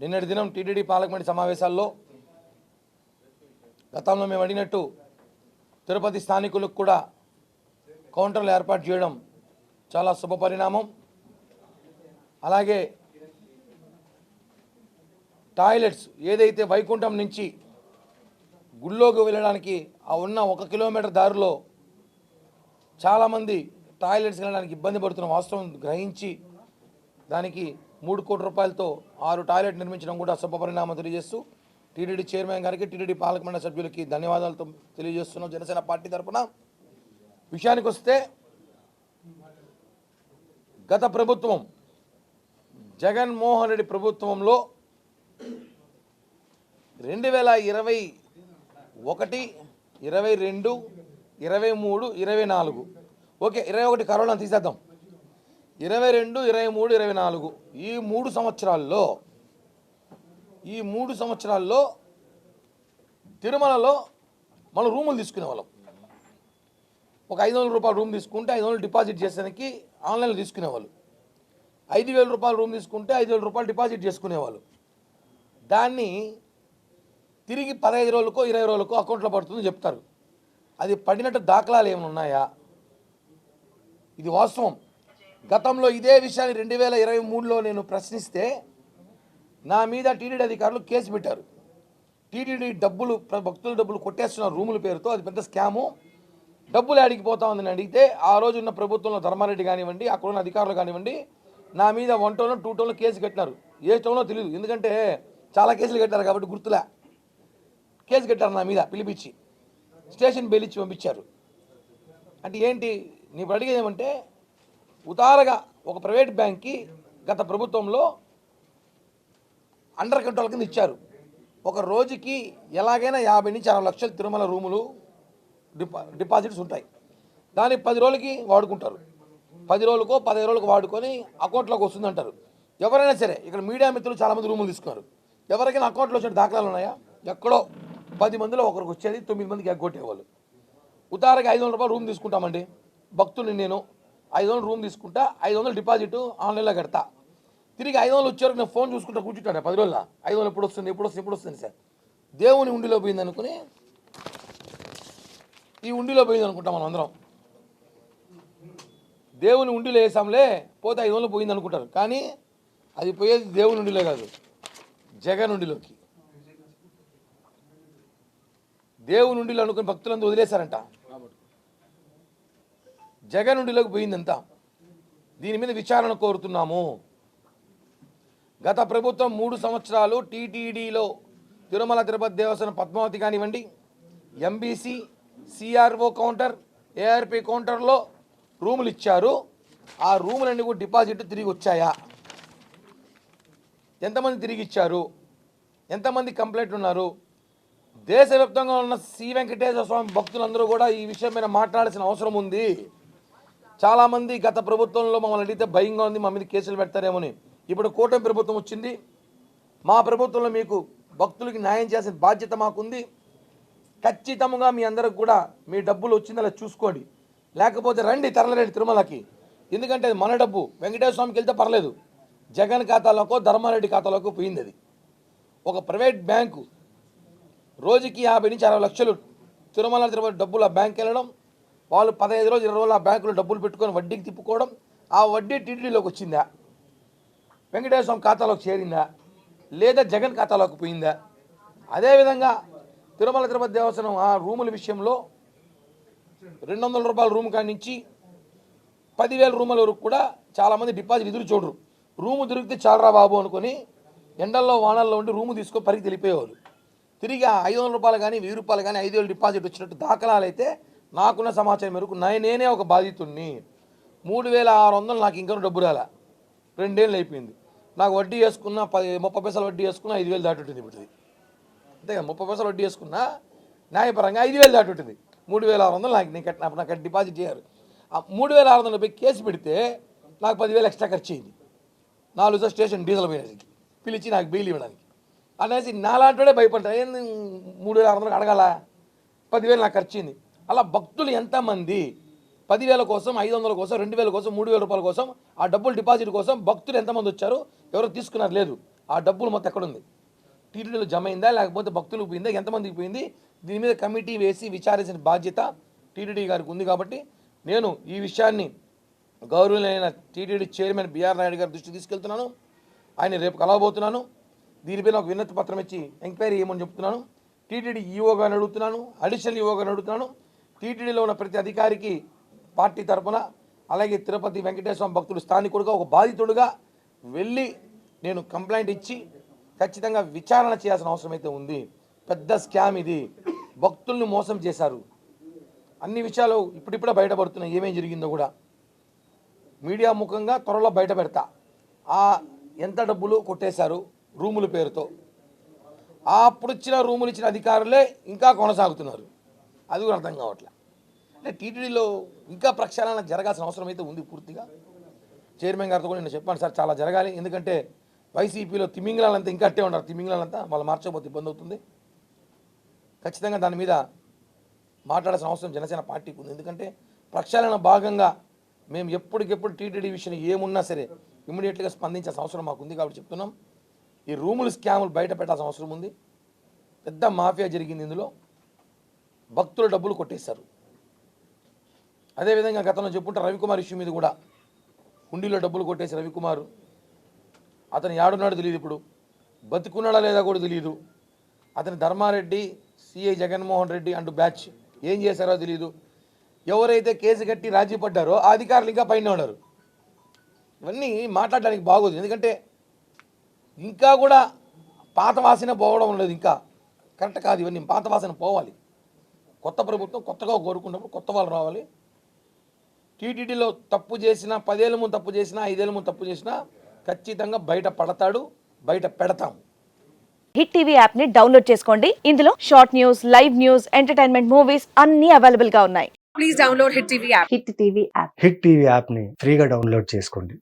నిన్నటి దినం టీటీడీ పాలకమండలి సమావేశాల్లో గతంలో మేము అడిగినట్టు తిరుపతి స్థానికులకు కూడా కౌంటర్లు ఏర్పాటు చేయడం చాలా శుభ పరిణామం. అలాగే టాయిలెట్స్ ఏదైతే వైకుంఠం నుంచి గుళ్ళోకి వెళ్ళడానికి ఆ ఉన్న ఒక కిలోమీటర్ దారిలో చాలామంది టాయిలెట్స్ వెళ్ళడానికి ఇబ్బంది పడుతున్న వాస్తవం గ్రహించి దానికి మూడు కోట్ల రూపాయలతో ఆరు టాయిలెట్ నిర్మించడం కూడా శుభపరిణామం తెలియజేస్తూ టీడీడీ చైర్మన్ గారికి టీడీడీ పాలకమండలి సభ్యులకి ధన్యవాదాలతో తెలియజేస్తున్నాం జనసేన పార్టీ తరఫున విషయానికి వస్తే గత ప్రభుత్వం జగన్మోహన్ రెడ్డి ప్రభుత్వంలో రెండు వేల ఇరవై ఒకటి ఇరవై రెండు ఇరవై మూడు ఇరవై నాలుగు. ఓకే ఇరవై ఒకటి కరోనా తీసేద్దాం. ఇరవై రెండు ఇరవై మూడు ఇరవై నాలుగు. ఈ మూడు సంవత్సరాల్లో ఈ మూడు సంవత్సరాల్లో తిరుమలలో మనం రూములు తీసుకునే వాళ్ళం. ఒక ఐదు వందల రూపాయలు రూమ్ తీసుకుంటే ఐదు వందలు డిపాజిట్ చేసేదానికి ఆన్లైన్లో తీసుకునేవాళ్ళు ఐదు వేల రూపాయలు రూమ్ తీసుకుంటే ఐదు వేల రూపాయలు డిపాజిట్ చేసుకునేవాళ్ళు దాన్ని తిరిగి పదహైదు రోజులకో ఇరవై రోజులకో అకౌంట్లో పడుతుందని చెప్తారు. అది పడినట్టు దాఖలాలు ఏమైనా ఉన్నాయా? ఇది వాస్తవం. గతంలో ఇదే విషయాన్ని రెండు వేల ఇరవై మూడులో నేను ప్రశ్నిస్తే నా మీద టీటీడీ అధికారులు కేసు పెట్టారు. టీటీడీ డబ్బులు భక్తుల డబ్బులు కొట్టేస్తున్నారు రూముల పేరుతో అది పెద్ద స్కాము. డబ్బులు ఆడికి పోతా ఉందని అడిగితే ఆ రోజు ఉన్న ప్రభుత్వంలో ధర్మారెడ్డి కానివ్వండి అక్కడ ఉన్న అధికారులు కానివ్వండి నా మీద వన్ టౌన్లో టూ టౌన్లో కేసు కట్టినారు. ఏ టౌన్లో తెలియదు ఎందుకంటే చాలా కేసులు కట్టారు కాబట్టి గుర్తులే. కేసు కట్టారు నా మీద పిలిపించి. స్టేషన్ బెయిల్ ఇచ్చి పంపించారు. అంటే ఏంటి? నీకు అడిగేది ఏమంటే ఉదారగా ఒక ప్రైవేట్ బ్యాంక్కి గత ప్రభుత్వంలో అండర్ కంట్రోల్ కింద ఇచ్చారు. ఒక రోజుకి ఎలాగైనా యాభై నుంచి అరవై లక్షల తిరుమల రూములు డిపా డిపాజిట్స్ ఉంటాయి. దాన్ని పది రోజులకి వాడుకుంటారు. పది రోజులకో పదిహేను రోజులకు వాడుకొని అకౌంట్లోకి వస్తుంది అంటారు ఎవరైనా సరే ఇక్కడ మీడియా మిత్రులు చాలామంది రూములు తీసుకున్నారు. ఎవరికైనా అకౌంట్లో వచ్చిన దాఖలాలు ఉన్నాయా? ఎక్కడో పది మందిలో ఒకరికి వచ్చేది తొమ్మిది మందికి ఎగ్గొట్టేవాళ్ళు. ఉదాహరణకి ఐదు వందల రూపాయలు రూమ్ తీసుకుంటామండి. భక్తుల్ని నేను ఐదు వందలు రూమ్ తీసుకుంటా ఐదు వందలు డిపాజిట్ ఆన్లైన్లో కడతా. తిరిగి ఐదు వందలు వచ్చే నేను ఫోన్ చూసుకుంటా కూర్చుంటాను పది రోజుల. ఐదు వందలు ఎప్పుడు వస్తుంది ఎప్పుడు వస్తుంది ఎప్పుడు వస్తుంది సార్. దేవుని ఉండిలో పోయింది అనుకుని ఈ ఉండిలో పోయింది అనుకుంటాం మనం అందరం. దేవుని ఉండిలో వేసాంలే పోతే ఐదు వందలు పోయింది అనుకుంటారు. కానీ అది పోయేది దేవుని ఉండిలో కాదు జగన్ ఉండిలోకి. దేవుని ఉండిలో అనుకుని భక్తులందరూ వదిలేశారంట. జగన్ పోయిందంతా. దీని మీద విచారణ కోరుతున్నాము. గత ప్రభుత్వం మూడు సంవత్సరాలు టీటీడీలో తిరుమల తిరుపతి దేవస్థానం పద్మావతి కానివ్వండి ఎంబీసీ సిఆర్ఓ కౌంటర్ ఏఆర్పి కౌంటర్లో రూములు ఇచ్చారు. ఆ రూములన్నీ కూడా డిపాజిట్ తిరిగి వచ్చాయా? ఎంతమంది తిరిగి ఇచ్చారు? ఎంతమంది కంప్లైంట్ ఉన్నారు? దేశవ్యాప్తంగా ఉన్న శ్రీ వెంకటేశ్వర స్వామి భక్తులందరూ కూడా ఈ విషయం మీద మాట్లాడాల్సిన అవసరం ఉంది. చాలామంది గత ప్రభుత్వంలో మమ్మల్ని అడిగితే భయంగా ఉంది మా మీద కేసులు పెడతారేమోని. ఇప్పుడు కూటమి ప్రభుత్వం వచ్చింది. మా ప్రభుత్వంలో మీకు భక్తులకి న్యాయం చేసిన బాధ్యత మాకుంది. ఖచ్చితంగా మీ అందరికి కూడా మీ డబ్బులు వచ్చిందలా చూసుకోండి. లేకపోతే రండి తరలరండి తిరుమలకి. ఎందుకంటే అది మన డబ్బు. వెంకటేశ్వర స్వామికి వెళ్తే పర్లేదు. జగన్ ఖాతాలోకో ధర్మారెడ్డి ఖాతాలోకో పోయింది అది ఒక ప్రైవేట్ బ్యాంకు రోజుకి యాభై నుంచి అరవై లక్షలు తిరుమల తిరుమల డబ్బులు ఆ బ్యాంక్ వెళ్ళడం వాళ్ళు పదహైదు రోజులు ఇరవై రోజులు ఆ బ్యాంకులో డబ్బులు పెట్టుకొని వడ్డీకి తిప్పుకోవడం ఆ వడ్డీ టీటీడీలోకి వచ్చిందా? వెంకటేశ్వర స్వామి ఖాతాలోకి చేరిందా? లేదా జగన్ ఖాతాలోకి పోయిందా? అదేవిధంగా తిరుమల తిరుపతి దేవస్థానం ఆ రూముల విషయంలో రెండు వందల రూపాయల రూమ్ కాడి నుంచి పదివేల రూముల వరకు కూడా చాలామంది డిపాజిట్ ఎదురు చూడరు. రూము దొరికితే చాలరా బాబు అనుకొని ఎండల్లో వానల్లో ఉండి రూము తీసుకొని పరికి తెలిపేవారు. తిరిగి ఆ ఐదు వందల రూపాయలు కానీ వెయ్యి రూపాయలు కానీ ఐదు వేలు డిపాజిట్ వచ్చినట్టు దాఖలాలు అయితే నాకున్న సమాచారం మేరకు నేనే ఒక బాధితుడిని మూడు వేల ఆరు వందలు నాకు ఇంకా డబ్బు రాలే. రెండేళ్ళు అయిపోయింది. నాకు వడ్డీ వేసుకున్న పది ముప్పై పైసలు వడ్డీ వేసుకున్న ఐదు వేలు దాటుంటుంది ఇప్పుడు అంతే కదా ముప్పై పైసలు వడ్డీ వేసుకున్న న్యాయపరంగా ఐదు వేలు దాటుంటుంది. మూడు వేల ఆరు వందలు నాకు నేను కట్టిన నాకు డిపాజిట్ చేయరు. ఆ మూడు వేల ఆరు వందలు పోయి కేసు పెడితే నాకు పదివేలు ఎక్స్ట్రా ఖర్చు అయింది. నాలుగు స్టేషన్ డీజిల్ పోయడానికి పిలిచి నాకు బెయిల్ ఇవ్వడానికి. అనేసి నాలాంటివాడే భయపడతా ఏంది మూడు వేల ఆరు వందలకు అడగాల? పదివేలు నాకు ఖర్చు అయింది. అలా భక్తులు ఎంతమంది? పదివేల కోసం ఐదు వందల కోసం రెండు వేల కోసం మూడు వేల రూపాయల కోసం ఆ డబ్బులు డిపాజిట్ కోసం భక్తులు ఎంతమంది వచ్చారు? ఎవరు తీసుకున్నారు? లేదు. ఆ డబ్బులు మొత్తం ఎక్కడుంది టీటీడీలో జమ అయిందా? లేకపోతే భక్తులకు పోయిందా? ఎంతమందికి పోయింది? దీని మీద కమిటీ వేసి విచారించిన బాధ్యత టీటీడీ గారికి ఉంది కాబట్టి నేను ఈ విషయాన్ని గౌరవులైన TTD chairman B R Naidu గారి దృష్టికి తీసుకెళ్తున్నాను. ఆయన రేపు కలవబోతున్నాను. దీనిపైన ఒక వినతి పత్రం ఇచ్చి ఎంక్వైరీ చేయమని చెప్తున్నాను. టీటీడీ ఈఓ గారిని అడుగుతున్నాను అడిషనల్ ఈఓ గారిని అడుగుతున్నాను టీటీడీలో ఉన్న ప్రతి అధికారికి పార్టీ తరపున అలాగే తిరుపతి వెంకటేశ్వర భక్తుడు స్థానికుడుగా ఒక బాధితుడుగా వెళ్ళి నేను కంప్లైంట్ ఇచ్చి ఖచ్చితంగా విచారణ చేయాల్సిన అవసరం అయితే ఉంది. పెద్ద స్కామ్ ఇది. భక్తుల్ని మోసం చేశారు. అన్ని విషయాలు ఇప్పుడిప్పుడే బయటపడుతున్నాయి. ఏమేం జరిగిందో కూడా. మీడియా ముఖంగా త్వరలో బయట పెడతా. ఆ ఎంత డబ్బులు కొట్టేశారు రూముల పేరుతో. అప్పుడు ఇచ్చిన రూములు ఇచ్చిన అధికారులే ఇంకా కొనసాగుతున్నారు. అది కూడా అర్థం కావట్లే. అంటే టీటీడీలో ఇంకా ప్రక్షాళన జరగాల్సిన అవసరం అయితే ఉంది పూర్తిగా. చైర్మన్ గారితో కూడా నేను చెప్పాను సార్ చాలా జరగాలి. ఎందుకంటే వైసీపీలో తిమింగళాలంతా ఇంకా అట్టే ఉన్నారు. తిమింగళాలంతా వాళ్ళు మార్చకపోతే ఇబ్బంది అవుతుంది. ఖచ్చితంగా దాని మీద మాట్లాడాల్సిన అవసరం జనసేన పార్టీకి ఉంది. ఎందుకంటే ప్రక్షాళన భాగంగా మేము ఎప్పటికెప్పుడు టీటీడీ విషయం ఏమున్నా సరే ఇమీడియట్గా స్పందించాల్సిన అవసరం మాకు ఉంది కాబట్టి చెప్తున్నాం. ఈ రూములు స్కాములు బయట పెట్టాల్సిన అవసరం ఉంది. పెద్ద మాఫియా జరిగింది ఇందులో. భక్తుల డబ్బులు కొట్టేశారు. అదేవిధంగా గతంలో చెప్పుంటే రవికుమార్ ఇష్యూ మీద కూడా హుండీలో డబ్బులు కొట్టేసి రవికుమార్. అతను యాడున్నాడో తెలియదు ఇప్పుడు. బతుకున్నాడా లేదా కూడా తెలియదు. అతని ధర్మారెడ్డి సిఐ జగన్మోహన్ రెడ్డి అంటూ బ్యాచ్ ఏం చేశారో తెలియదు. ఎవరైతే కేసు కట్టి రాజీ పడ్డారో ఆ అధికారులు ఇంకా పైన ఉన్నారు. ఇవన్నీ మాట్లాడడానికి బాగోదు. ఎందుకంటే ఇంకా కూడా పాత వాసన పోవడం లేదు ఇంకా. కరెక్ట్ కాదు ఇవన్నీ. పాత వాసన పోవాలి. కొత్త ప్రభుత్వం కొత్తగా కోరుకున్నప్పుడు కొత్త వాళ్ళు రావాలి. టీటీడీలో తప్పు చేసినా పదేళ్ళ ముందు తప్పు చేసినా ఐదేళ్ళ ముందు తప్పు చేసినా ఖచ్చితంగా బయట పడతాడు బయట పెడతాం. హిట్ టీవీ యాప్ని డౌన్లోడ్ చేసుకోండి. ఇందులో short news live news entertainment movies అన్ని అవైలబుల్గా ఉన్నాయి. please download Hit TV app. Hit TV app. Hit TV యాప్ని ఫ్రీగా డౌన్లోడ్ చేసుకోండి.